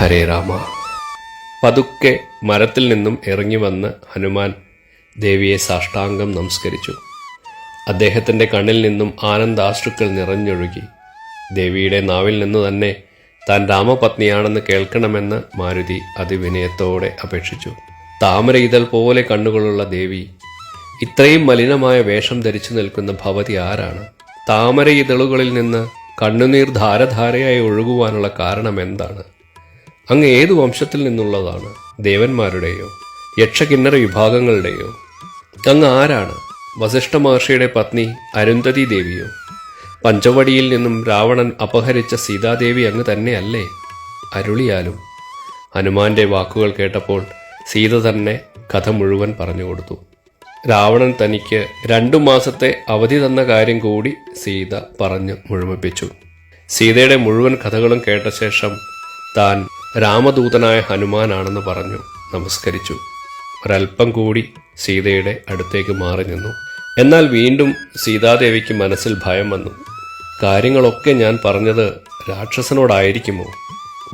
ഹരേ രാമ. പതുക്കെ മരത്തിൽ നിന്നും ഇറങ്ങി വന്ന് ഹനുമാൻ ദേവിയെ സാഷ്ടാംഗം നമസ്കരിച്ചു. അദ്ദേഹത്തിന്റെ കണ്ണിൽ നിന്നും ആനന്ദാശ്രുക്കൾ നിറഞ്ഞൊഴുകി. ദേവിയുടെ നാവിൽ നിന്ന് തന്നെ താൻ രാമപത്നിയാണെന്ന് കേൾക്കണമെന്ന് മാരുതി അതിവിനയത്തോടെ അപേക്ഷിച്ചു. താമര ഇതൾ പോലെ കണ്ണുകളുള്ള ദേവി ഇത്രയും മലിനമായ വേഷം ധരിച്ചു നിൽക്കുന്ന ഭവതി ആരാണ്? താമര ഇതളുകളിൽ നിന്ന് കണ്ണുനീർ ധാരധാരയായി ഒഴുകുവാനുള്ള കാരണം എന്താണ്? അങ്ങ് ഏതു വംശത്തിൽ നിന്നുള്ളതാണ്? ദേവന്മാരുടെയോ യക്ഷകിന്നര വിഭാഗങ്ങളുടെയോ? അങ്ങ് ആരാണ്? വസിഷ്ഠ മഹർഷിയുടെ പത്നി അരുന്ധതി ദേവിയോ? പഞ്ചവടിയിൽ നിന്നും രാവണൻ അപഹരിച്ച സീതാദേവി അങ്ങ് തന്നെയല്ലേ? അരുളിയാലും. ഹനുമാന്റെ വാക്കുകൾ കേട്ടപ്പോൾ സീത തന്നെ കഥ മുഴുവൻ പറഞ്ഞു കൊടുത്തു. രാവണൻ തനിക്ക് രണ്ടു മാസത്തെ അവധി തന്ന കാര്യം കൂടി സീത പറഞ്ഞു മുഴുമിപ്പിച്ചു. സീതയുടെ മുഴുവൻ കഥകളും കേട്ട ശേഷം താൻ രാമദൂതനായ ഹനുമാനാണെന്ന് പറഞ്ഞു നമസ്കരിച്ചു. ഒരൽപ്പം കൂടി സീതയുടെ അടുത്തേക്ക് മാറി നിന്നു. എന്നാൽ വീണ്ടും സീതാദേവിക്ക് മനസ്സിൽ ഭയം വന്നു. കാര്യങ്ങളൊക്കെ ഞാൻ പറഞ്ഞത് രാക്ഷസനോടായിരിക്കുമോ?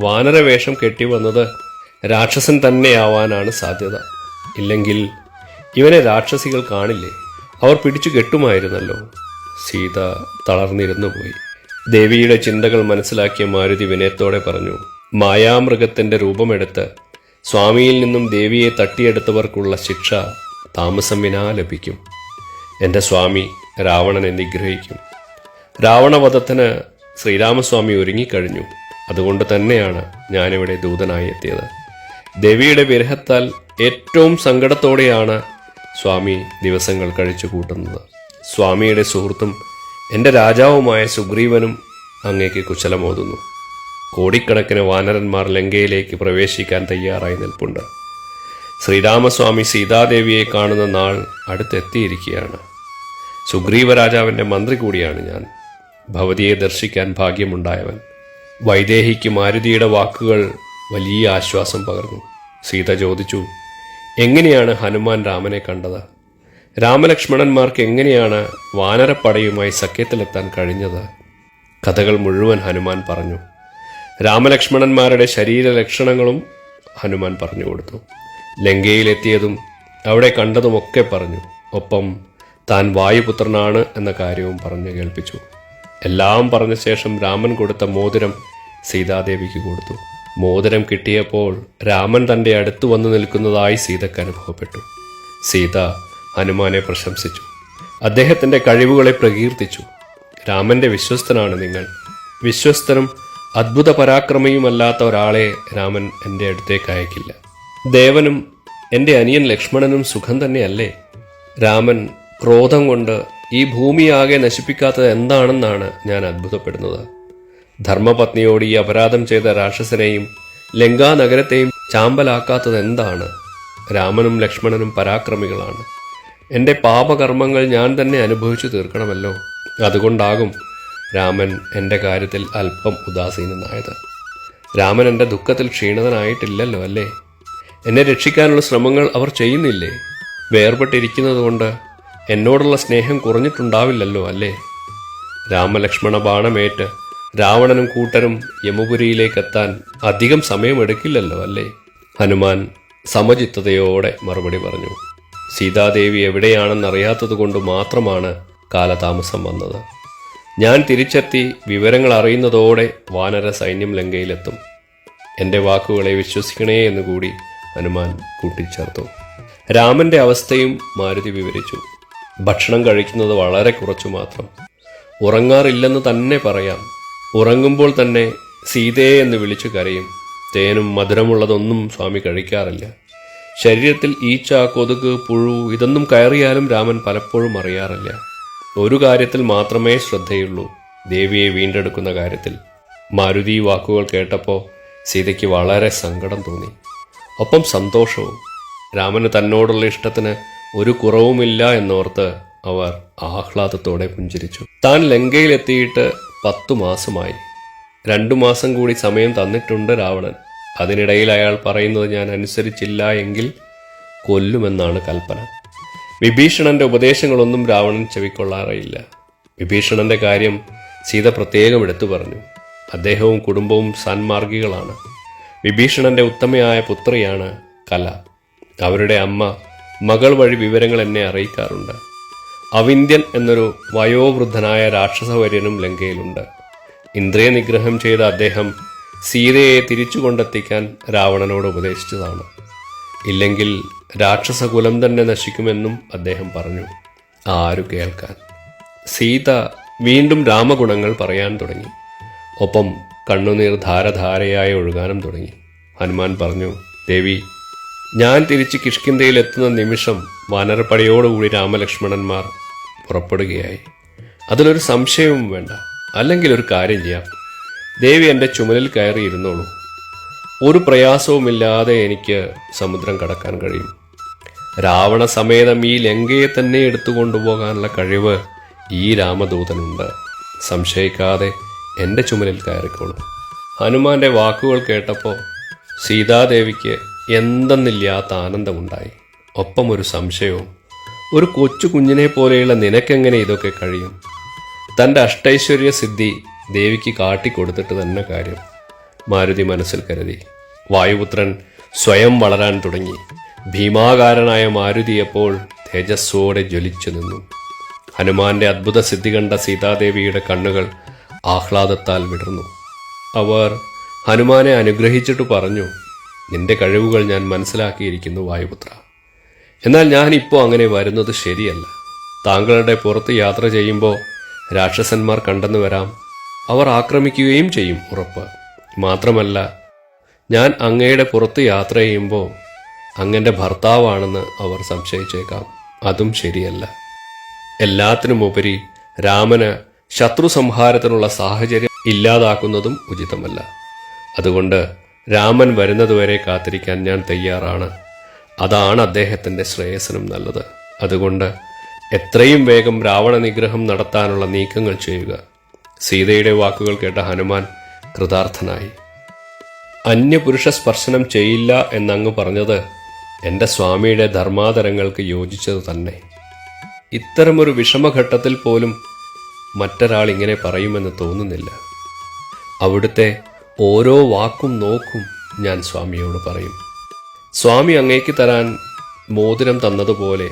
വാനരവേഷം കെട്ടിവന്നത് രാക്ഷസൻ തന്നെയാവാനാണ് സാധ്യത. ഇല്ലെങ്കിൽ ഇവനെ രാക്ഷസികൾ കാണില്ലേ? അവർ പിടിച്ചു കെട്ടുമായിരുന്നല്ലോ. സീത തളർന്നിരുന്നു പോയി. ദേവിയുടെ ചിന്തകൾ മനസ്സിലാക്കിയ മാരുതി വിനയത്തോടെ പറഞ്ഞു മായാമൃഗത്തിന്റെ രൂപമെടുത്ത് സ്വാമിയിൽ നിന്നും ദേവിയെ തട്ടിയെടുത്തവർക്കുള്ള ശിക്ഷ താമസം വിനാ ലഭിക്കും. എന്റെ സ്വാമി രാവണനെ നിഗ്രഹിക്കും. രാവണവധത്തിന് ശ്രീരാമസ്വാമി ഒരുങ്ങിക്കഴിഞ്ഞു. അതുകൊണ്ട് തന്നെയാണ് ഞാനിവിടെ ദൂതനായി എത്തിയത്. ദേവിയുടെ വിരഹത്താൽ ഏറ്റവും സങ്കടത്തോടെയാണ് സ്വാമി ദിവസങ്ങൾ കഴിച്ചു കൂട്ടുന്നത്. സ്വാമിയുടെ സുഹൃത്തും എന്റെ രാജാവുമായ സുഗ്രീവനും അങ്ങേക്ക് കുശലമോതുന്നു. കോടിക്കണക്കിന് വാനരന്മാർ ലങ്കയിലേക്ക് പ്രവേശിക്കാൻ തയ്യാറായി നിൽപ്പുണ്ട്. ശ്രീരാമസ്വാമി സീതാദേവിയെ കാണുന്ന നാൾ അടുത്തെത്തിയിരിക്കുകയാണ്. സുഗ്രീവ രാജാവിന്റെ മന്ത്രി കൂടിയാണ് ഞാൻ. ഭവതിയെ ദർശിക്കാൻ ഭാഗ്യമുണ്ടായവൻ. വൈദേഹിക്ക് മാരുതിയുടെ വാക്കുകൾ വലിയ ആശ്വാസം പകർന്നു. സീത ചോദിച്ചു എങ്ങനെയാണ് ഹനുമാൻ രാമനെ കണ്ടത്? രാമലക്ഷ്മണന്മാർക്ക് എങ്ങനെയാണ് വാനരപ്പടയുമായി സഖ്യത്തിലെത്താൻ കഴിഞ്ഞത്? കഥകൾ മുഴുവൻ ഹനുമാൻ പറഞ്ഞു. രാമലക്ഷ്മണന്മാരുടെ ശരീര ലക്ഷണങ്ങളും ഹനുമാൻ പറഞ്ഞു കൊടുത്തു. ലങ്കയിലെത്തിയതും അവിടെ കണ്ടതുമൊക്കെ പറഞ്ഞു. ഒപ്പം താൻ വായുപുത്രനാണ് എന്ന കാര്യവും പറഞ്ഞു കേൾപ്പിച്ചു. എല്ലാം പറഞ്ഞ ശേഷം രാമൻ കൊടുത്ത മോതിരം സീതാദേവിക്ക് കൊടുത്തു. മോതിരം കിട്ടിയപ്പോൾ രാമൻ തന്റെ അടുത്ത് വന്നു നിൽക്കുന്നതായി സീതയ്ക്ക് അനുഭവപ്പെട്ടു. സീത ഹനുമാനെ പ്രശംസിച്ചു. അദ്ദേഹത്തിന്റെ കഴിവുകളെ പ്രകീർത്തിച്ചു. രാമന്റെ വിശ്വസ്തനാണ് നിങ്ങൾ. വിശ്വസ്തനും അദ്ഭുത പരാക്രമിയുമല്ലാത്ത ഒരാളെ രാമൻ എന്റെ അടുത്തേക്ക് അയക്കില്ല. ദേവനും എന്റെ അനിയൻ ലക്ഷ്മണനും സുഖം തന്നെയല്ലേ? രാമൻ ക്രോധം കൊണ്ട് ഈ ഭൂമിയാകെ നശിപ്പിക്കാത്തത് എന്താണെന്നാണ് ഞാൻ അത്ഭുതപ്പെടുന്നത്. ധർമ്മപത്നിയോട് ഈ അപരാധം ചെയ്ത രാക്ഷസനെയും ലങ്കാ നഗരത്തെയും ചാമ്പലാക്കാത്തത് എന്താണ്? രാമനും ലക്ഷ്മണനും പരാക്രമികളാണ്. എന്റെ പാപകർമ്മങ്ങൾ ഞാൻ തന്നെ അനുഭവിച്ചു തീർക്കണമല്ലോ. അതുകൊണ്ടാകും രാമൻ എന്റെ കാര്യത്തിൽ അല്പം ഉദാസീനനായത്. രാമൻ എന്റെ ദുഃഖത്തിൽ ക്ഷീണിതനായിട്ടില്ലല്ലോ അല്ലേ? എന്നെ രക്ഷിക്കാനുള്ള ശ്രമങ്ങൾ അവർ ചെയ്യുന്നില്ലേ? വേർപെട്ടിരിക്കുന്നതുകൊണ്ട് എന്നോടുള്ള സ്നേഹം കുറഞ്ഞിട്ടുണ്ടാവില്ലല്ലോ അല്ലേ? രാമലക്ഷ്മണ ബാണമേറ്റ് രാവണനും കൂട്ടരും യമപുരിയിലേക്കെത്താൻ അധികം സമയമെടുക്കില്ലല്ലോ അല്ലേ? ഹനുമാൻ സമചിത്തതയോടെ മറുപടി പറഞ്ഞു. സീതാദേവി എവിടെയാണെന്നറിയാത്തതുകൊണ്ട് മാത്രമാണ് കാലതാമസം വന്നത്. ഞാൻ തിരിച്ചെത്തി വിവരങ്ങൾ അറിയുന്നതോടെ വാനര സൈന്യം ലങ്കയിലെത്തും. എന്റെ വാക്കുകളെ വിശ്വസിക്കണേ എന്നുകൂടി ഹനുമാൻ കൂട്ടിച്ചേർത്തു. രാമന്റെ അവസ്ഥയും മാരുതി വിവരിച്ചു. ഭക്ഷണം കഴിക്കുന്നത് വളരെ കുറച്ചു മാത്രം. ഉറങ്ങാറില്ലെന്ന് തന്നെ പറയാം. ഉറങ്ങുമ്പോൾ തന്നെ സീതയെ എന്ന് വിളിച്ചു കരയും. തേനും മധുരമുള്ളതൊന്നും സ്വാമി കഴിക്കാറില്ല. ശരീരത്തിൽ ഈച്ച കൊതുക് പുഴു ഇതൊന്നും കയറിയാലും രാമൻ പലപ്പോഴും അറിയാറില്ല. ഒരു കാര്യത്തിൽ മാത്രമേ ശ്രദ്ധയുള്ളൂ. ദേവിയെ വീണ്ടെടുക്കുന്ന കാര്യത്തിൽ. മാരുതി വാക്കുകൾ കേട്ടപ്പോൾ സീതയ്ക്ക് വളരെ സങ്കടം തോന്നി. ഒപ്പം സന്തോഷവും. രാമന് തന്നോടുള്ള ഇഷ്ടത്തിന് ഒരു കുറവുമില്ല എന്നോർത്ത് അവർ ആഹ്ലാദത്തോടെ പുഞ്ചിരിച്ചു. താൻ ലങ്കയിലെത്തിയിട്ട് പത്തു മാസമായി. രണ്ടു മാസം കൂടി സമയം തന്നിട്ടുണ്ട് രാവണൻ. അതിനിടയിൽ അയാൾ പറയുന്നത് ഞാൻ അനുസരിച്ചില്ല എങ്കിൽ കൊല്ലുമെന്നാണ് കൽപ്പന. വിഭീഷണന്റെ ഉപദേശങ്ങളൊന്നും രാവണൻ ചെവിക്കൊള്ളാറില്ല വിഭീഷണന്റെ കാര്യം സീത പ്രത്യേകം എടുത്തു പറഞ്ഞു. അദ്ദേഹവും കുടുംബവും സന്മാർഗികളാണ് വിഭീഷണന്റെ ഉത്തമയായ പുത്രിയാണ് കല. അവരുടെ അമ്മ മകൾ വഴി വിവരങ്ങൾ എന്നെ അറിയിക്കാറുണ്ട്. അവിന്ധ്യൻ എന്നൊരു വയോവൃദ്ധനായ രാക്ഷസവര്യനും ലങ്കയിലുണ്ട്. ഇന്ദ്രിയ നിഗ്രഹം ചെയ്ത അദ്ദേഹം സീതയെ തിരിച്ചു കൊണ്ടെത്തിക്കാൻ രാവണനോട് ഉപദേശിച്ചതാണ്. ഇല്ലെങ്കിൽ രാക്ഷസകുലം തന്നെ നശിക്കുമെന്നും അദ്ദേഹം പറഞ്ഞു. ആരു കേൾക്കാൻ? സീത വീണ്ടും രാമഗുണങ്ങൾ പറയാൻ തുടങ്ങി. ഒപ്പം കണ്ണുനീർ ധാരധാരയായി ഒഴുകാനും തുടങ്ങി. ഹനുമാൻ പറഞ്ഞു ദേവി ഞാൻ തിരിച്ച് കിഷ്കിന്തയിൽ എത്തുന്ന നിമിഷം വാനരപ്പടയോടുകൂടി രാമലക്ഷ്മണന്മാർ പുറപ്പെടുകയായി. അതിലൊരു സംശയവും വേണ്ട. അല്ലെങ്കിൽ ഒരു കാര്യം ചെയ്യാം. ദേവി എന്റെ ചുമലിൽ കയറി ഇരുന്നോളൂ ഒരു പ്രയാസവുമില്ലാതെ എനിക്ക് സമുദ്രം കടക്കാൻ കഴിയും. രാവണ സമേതം ഈ ലങ്കയെ തന്നെ എടുത്തുകൊണ്ടുപോകാനുള്ള കഴിവ് ഈ രാമദൂതനുണ്ട്. സംശയിക്കാതെ എന്റെ ചുമലിൽ കയറിക്കോളൂ. ഹനുമാന്റെ വാക്കുകൾ കേട്ടപ്പോൾ സീതാദേവിക്ക് എന്തെന്നില്ലാത്ത ആനന്ദമുണ്ടായി. ഒപ്പം ഒരു സംശയവും ഒരു കൊച്ചു കുഞ്ഞിനെ പോലെയുള്ള നിനക്കെങ്ങനെ ഇതൊക്കെ കഴിയും? തന്റെ അഷ്ടൈശ്വര്യ സിദ്ധി ദേവിക്ക് കാട്ടിക്കൊടുത്തിട്ട് തന്നെ കാര്യം. മാരുതി മനസ്സിൽ കരുതി. വായുപുത്രൻ സ്വയം വളരാൻ തുടങ്ങി. ഭീമാകാരനായ മാരുതി അപ്പോൾ തേജസ്സോടെ ജ്വലിച്ചു നിന്നു. ഹനുമാന്റെ അത്ഭുത സിദ്ധി കണ്ട സീതാദേവിയുടെ കണ്ണുകൾ ആഹ്ലാദത്താൽ വിടർന്നു. അവർ ഹനുമാനെ അനുഗ്രഹിച്ചിട്ട് പറഞ്ഞു നിന്റെ കഴിവുകൾ ഞാൻ മനസ്സിലാക്കിയിരിക്കുന്നു വായുപുത്ര. എന്നാൽ ഞാൻ ഇപ്പോൾ അങ്ങനെ വരുന്നത് ശരിയല്ല. താങ്കളുടെ പുറത്ത് യാത്ര ചെയ്യുമ്പോൾ രാക്ഷസന്മാർ കണ്ടെന്ന് വരാം. അവർ ആക്രമിക്കുകയും ചെയ്യും ഉറപ്പ്. മാത്രമല്ല ഞാൻ അങ്ങയുടെ പുറത്ത് യാത്ര ചെയ്യുമ്പോൾ അങ്ങന്റെ ഭർത്താവാണെന്ന് അവർ സംശയിച്ചേക്കാം. അതും ശരിയല്ല. എല്ലാത്തിനുമുപരി രാമന് ശത്രു സംഹാരത്തിനുള്ള സാഹചര്യം ഇല്ലാതാക്കുന്നതും ഉചിതമല്ല. അതുകൊണ്ട് രാമൻ വരുന്നതുവരെ കാത്തിരിക്കാൻ ഞാൻ തയ്യാറാണ്. അതാണ് അദ്ദേഹത്തിന്റെ ശ്രേയസിനും നല്ലത്. അതുകൊണ്ട് എത്രയും വേഗം രാവണ നിഗ്രഹം നടത്താനുള്ള നീക്കങ്ങൾ ചെയ്യുക. സീതയുടെ വാക്കുകൾ കേട്ട ഹനുമാൻ കൃതാർത്ഥനായി. അന്യപുരുഷ സ്പർശനം ചെയ്യില്ല എന്നങ്ങ് പറഞ്ഞത് എന്റെ സ്വാമിയുടെ ധർമാതരങ്ങൾക്ക് യോജിച്ചത് തന്നെ. ഇത്തരമൊരു വിഷമഘട്ടത്തിൽ പോലും മറ്റൊരാൾ ഇങ്ങനെ പറയുമെന്ന് തോന്നുന്നില്ല. അവിടുത്തെ ഓരോ വാക്കും നോക്കും ഞാൻ സ്വാമിയോട് പറയും. സ്വാമി അങ്ങേക്ക് തരാൻ മോതിരം തന്നതുപോലെ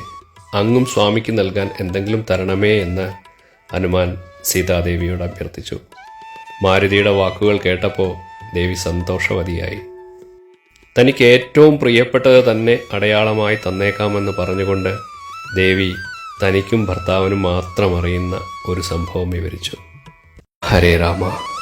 അങ്ങും സ്വാമിക്ക് നൽകാൻ എന്തെങ്കിലും തരണമേ എന്ന് ഹനുമാൻ സീതാദേവിയോട് അഭ്യർത്ഥിച്ചു. മാരുതിയുടെ വാക്കുകൾ കേട്ടപ്പോൾ ദേവി സന്തോഷവതിയായി. തനിക്ക് ഏറ്റവും പ്രിയപ്പെട്ടത് തന്നെ അടയാളമായി തന്നേക്കാമെന്ന് പറഞ്ഞുകൊണ്ട് ദേവി തനിക്കും ഭർത്താവിനും മാത്രം അറിയുന്ന ഒരു സംഭവം വിവരിച്ചു. ഹരേ രാമ.